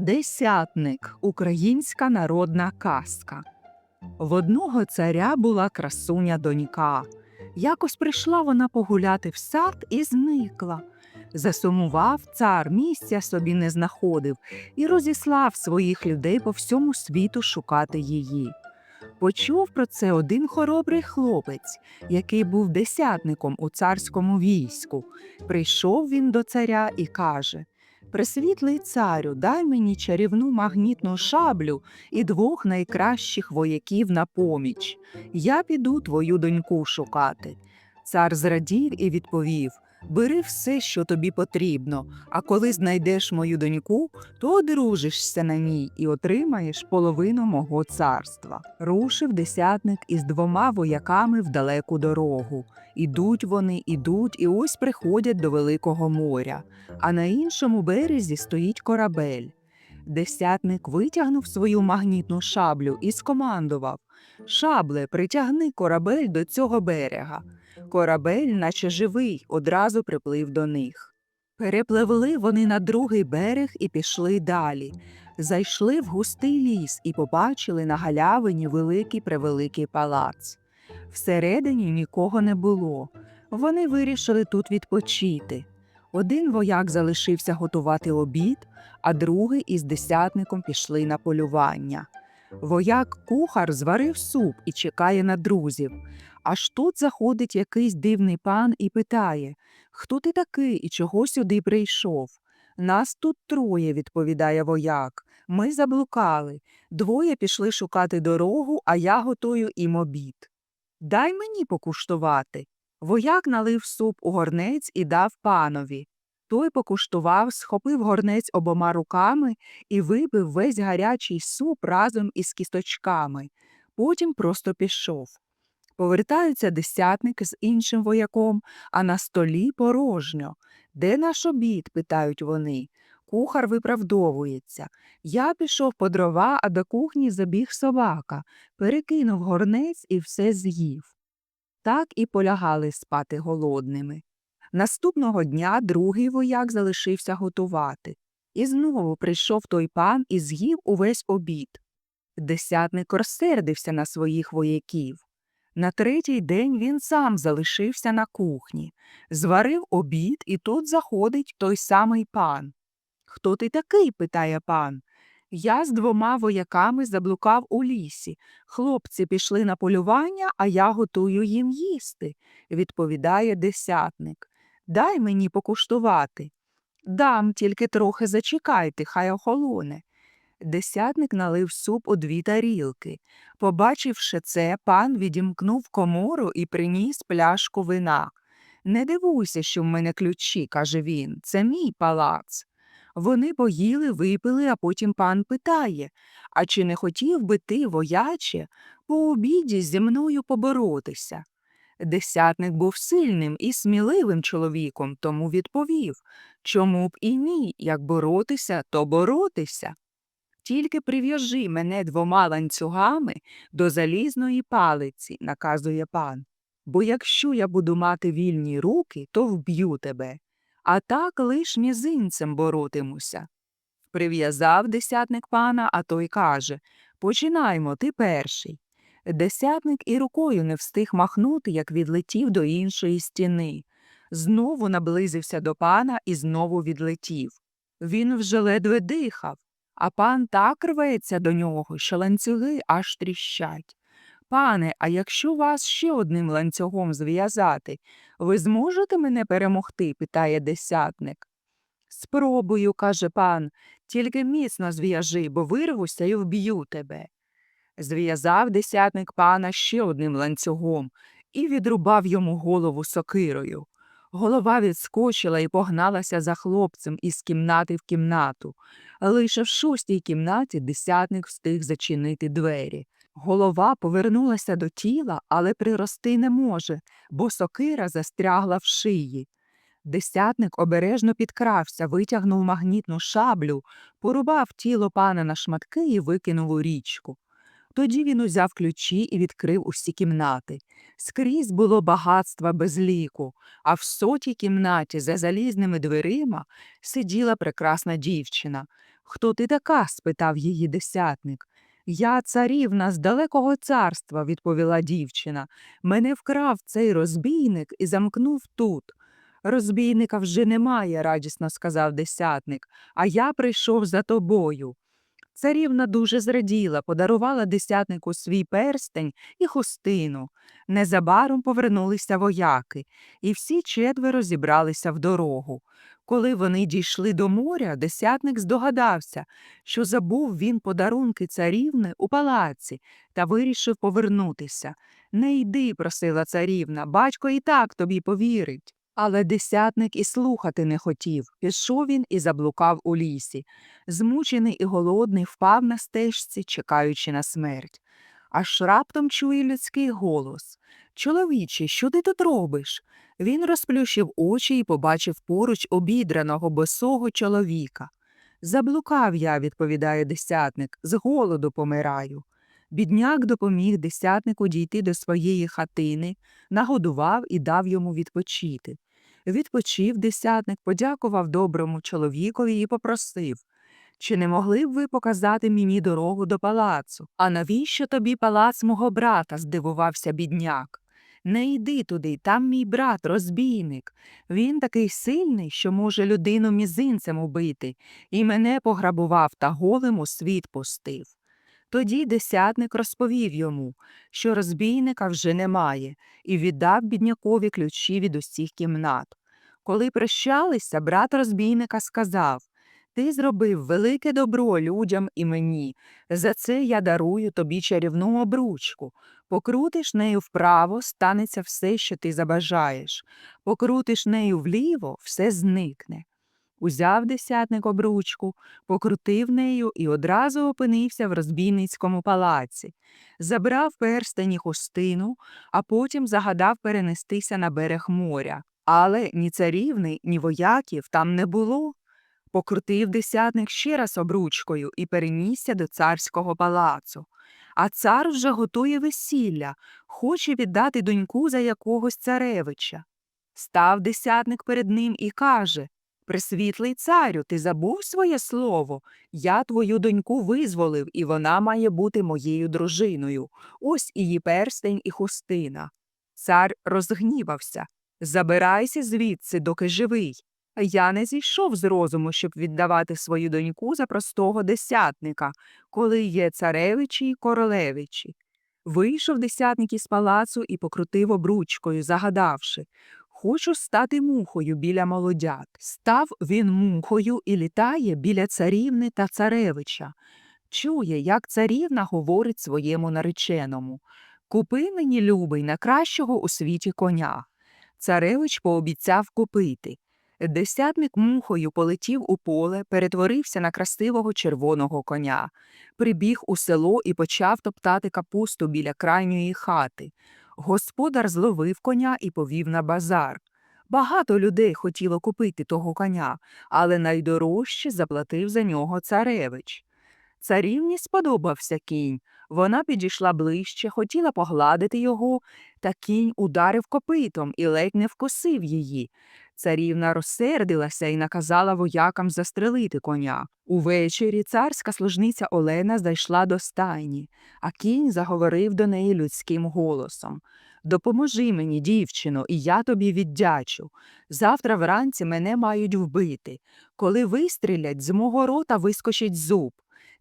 Десятник українська народна казка. В одного царя була красуня донька. Якось прийшла вона погуляти в сад і зникла. Засумував цар, місця собі не знаходив і розіслав своїх людей по всьому світу шукати її. Почув про це один хоробрий хлопець, який був десятником у царському війську. Прийшов він до царя і каже Пресвітлий царю, дай мені чарівну магнітну шаблю і двох найкращих вояків на поміч. Я піду твою доньку шукати. Цар зрадів і відповів Бери все, що тобі потрібно, а коли знайдеш мою доньку, то одружишся на ній і отримаєш половину мого царства. Рушив десятник із двома вояками в далеку дорогу. Ідуть вони, ідуть, і ось приходять до Великого моря, а на іншому березі стоїть корабель. Десятник витягнув свою магнітну шаблю і скомандував Шабле, притягни корабель до цього берега. Корабель, наче живий, одразу приплив до них. Перепливли вони на другий берег і пішли далі. Зайшли в густий ліс і побачили на галявині великий превеликий палац. Всередині нікого не було. Вони вирішили тут відпочити. Один вояк залишився готувати обід, а другий із десятником пішли на полювання. Вояк кухар зварив суп і чекає на друзів. Аж тут заходить якийсь дивний пан і питає Хто ти такий і чого сюди прийшов? Нас тут троє, відповідає вояк. Ми заблукали. Двоє пішли шукати дорогу, а я готую їм обід. Дай мені покуштувати. Вояк налив суп у горнець і дав панові. Той покуштував, схопив горнець обома руками і випив весь гарячий суп разом із кісточками. Потім просто пішов. Повертаються десятник з іншим вояком, а на столі порожньо. Де наш обід? питають вони. Кухар виправдовується. Я пішов по дрова, а до кухні забіг собака, перекинув горнець і все з'їв. Так і полягали спати голодними. Наступного дня другий вояк залишився готувати. І знову прийшов той пан і з'їв увесь обід. Десятник розсердився на своїх вояків. На третій день він сам залишився на кухні, зварив обід, і тут заходить той самий пан. Хто ти такий? питає пан. Я з двома вояками заблукав у лісі. Хлопці пішли на полювання, а я готую їм їсти, відповідає десятник. Дай мені покуштувати. Дам, тільки трохи зачекайте, хай охолоне. Десятник налив суп у дві тарілки. Побачивши це, пан відімкнув комору і приніс пляшку вина. Не дивуйся, що в мене ключі, каже він, це мій палац. Вони поїли, випили, а потім пан питає А чи не хотів би ти, вояче, по обіді зі мною поборотися? Десятник був сильним і сміливим чоловіком, тому відповів Чому б і ні, як боротися, то боротися. Тільки прив'яжи мене двома ланцюгами до залізної палиці, наказує пан. Бо якщо я буду мати вільні руки, то вб'ю тебе, а так лиш мізинцем боротимуся. Прив'язав десятник пана, а той каже Починаймо, ти перший. Десятник і рукою не встиг махнути, як відлетів до іншої стіни. Знову наблизився до пана і знову відлетів. Він вже ледве дихав, а пан так рветься до нього, що ланцюги аж тріщать. Пане, а якщо вас ще одним ланцюгом зв'язати, ви зможете мене перемогти? питає десятник. Спробую, каже пан, тільки міцно зв'яжи, бо вирвуся і вб'ю тебе. Зв'язав десятник пана ще одним ланцюгом і відрубав йому голову сокирою. Голова відскочила і погналася за хлопцем із кімнати в кімнату. Лише в шостій кімнаті десятник встиг зачинити двері. Голова повернулася до тіла, але прирости не може, бо сокира застрягла в шиї. Десятник обережно підкрався, витягнув магнітну шаблю, порубав тіло пана на шматки і викинув у річку. Тоді він узяв ключі і відкрив усі кімнати. Скрізь було багатства без ліку, а в сотій кімнаті за залізними дверима сиділа прекрасна дівчина. Хто ти така? спитав її десятник. Я царівна з далекого царства, відповіла дівчина. Мене вкрав цей розбійник і замкнув тут. Розбійника вже немає, радісно сказав десятник, а я прийшов за тобою. Царівна дуже зраділа, подарувала десятнику свій перстень і хустину. Незабаром повернулися вояки, і всі четверо зібралися в дорогу. Коли вони дійшли до моря, десятник здогадався, що забув він подарунки царівни у палаці та вирішив повернутися. Не йди, просила царівна, батько і так тобі повірить. Але десятник і слухати не хотів. Пішов він і заблукав у лісі. Змучений і голодний впав на стежці, чекаючи на смерть. Аж раптом чує людський голос Чоловіче, що ти тут робиш? Він розплющив очі і побачив поруч обідраного босого чоловіка. Заблукав я, відповідає десятник, з голоду помираю. Бідняк допоміг десятнику дійти до своєї хатини, нагодував і дав йому відпочити. Відпочив десятник, подякував доброму чоловікові і попросив чи не могли б ви показати мені дорогу до палацу? А навіщо тобі палац мого брата? здивувався бідняк. Не йди туди, там мій брат, розбійник. Він такий сильний, що може людину мізинцем убити, і мене пограбував та голим у світ пустив. Тоді десятник розповів йому, що розбійника вже немає, і віддав біднякові ключі від усіх кімнат. Коли прощалися, брат розбійника сказав Ти зробив велике добро людям і мені. За це я дарую тобі чарівну обручку. Покрутиш нею вправо, станеться все, що ти забажаєш. Покрутиш нею вліво, все зникне. Узяв десятник обручку, покрутив нею і одразу опинився в розбійницькому палаці. Забрав перстень і хустину, а потім загадав перенестися на берег моря. Але ні царівни, ні вояків там не було. Покрутив десятник ще раз обручкою і перенісся до царського палацу. А цар вже готує весілля, хоче віддати доньку за якогось царевича. Став десятник перед ним і каже Пресвітлий царю, ти забув своє слово? Я твою доньку визволив, і вона має бути моєю дружиною. Ось її перстень і хустина. Цар розгнівався. Забирайся звідси, доки живий. Я не зійшов з розуму, щоб віддавати свою доньку за простого десятника, коли є царевичі й королевичі. Вийшов десятник із палацу і покрутив обручкою, загадавши Хочу стати мухою біля молодят. Став він мухою і літає біля царівни та царевича. Чує, як царівна говорить своєму нареченому Купи мені, любий, на кращого у світі коня. Царевич пообіцяв купити. Десятник мухою полетів у поле, перетворився на красивого червоного коня, прибіг у село і почав топтати капусту біля крайньої хати. Господар зловив коня і повів на базар. Багато людей хотіло купити того коня, але найдорожче заплатив за нього царевич. Царівні сподобався кінь. Вона підійшла ближче, хотіла погладити його, та кінь ударив копитом і ледь не вкусив її. Царівна розсердилася і наказала воякам застрелити коня. Увечері царська служниця Олена зайшла до стайні, а кінь заговорив до неї людським голосом Допоможи мені, дівчино, і я тобі віддячу. Завтра вранці мене мають вбити. Коли вистрілять, з мого рота вискочить зуб.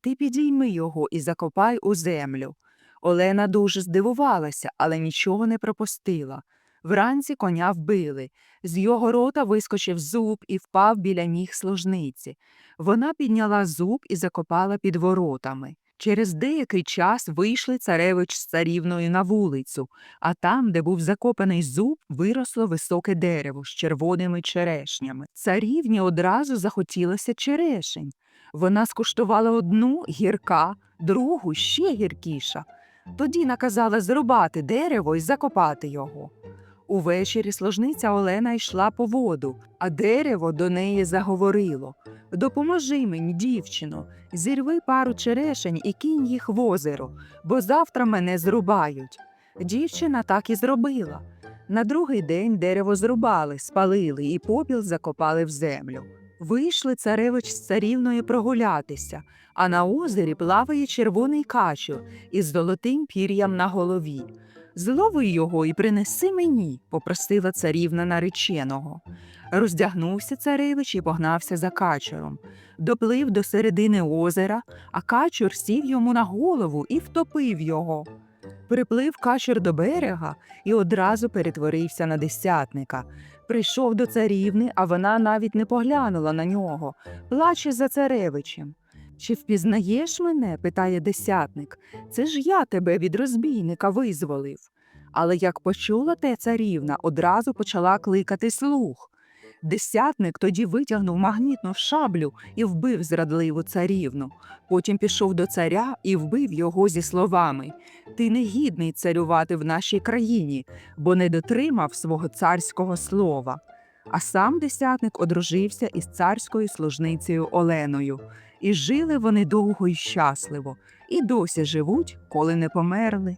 Ти підійми його і закопай у землю. Олена дуже здивувалася, але нічого не пропустила. Вранці коня вбили. З його рота вискочив зуб і впав біля ніг служниці. Вона підняла зуб і закопала під воротами. Через деякий час вийшли царевич з царівною на вулицю, а там, де був закопаний зуб, виросло високе дерево з червоними черешнями. Царівні одразу захотілося черешень. Вона скуштувала одну гірка, другу ще гіркіша. Тоді наказала зрубати дерево і закопати його. Увечері служниця Олена йшла по воду, а дерево до неї заговорило Допоможи мені, дівчино, зірви пару черешень і кинь їх в озеро, бо завтра мене зрубають. Дівчина так і зробила. На другий день дерево зрубали, спалили і попіл закопали в землю. Вийшли царевич з царівною прогулятися, а на озері плаває червоний качур із золотим пір'ям на голові. Злови його і принеси мені, попросила царівна нареченого. Роздягнувся царевич і погнався за качуром. Доплив до середини озера, а качур сів йому на голову і втопив його. Приплив качур до берега і одразу перетворився на десятника. Прийшов до царівни, а вона навіть не поглянула на нього, плаче за царевичем. Чи впізнаєш мене? питає десятник. Це ж я тебе від розбійника визволив. Але як почула те царівна, одразу почала кликати слуг. Десятник тоді витягнув магнітну шаблю і вбив зрадливу царівну. Потім пішов до царя і вбив його зі словами Ти не гідний царювати в нашій країні, бо не дотримав свого царського слова. А сам десятник одружився із царською служницею Оленою. І жили вони довго й щасливо, і досі живуть, коли не померли.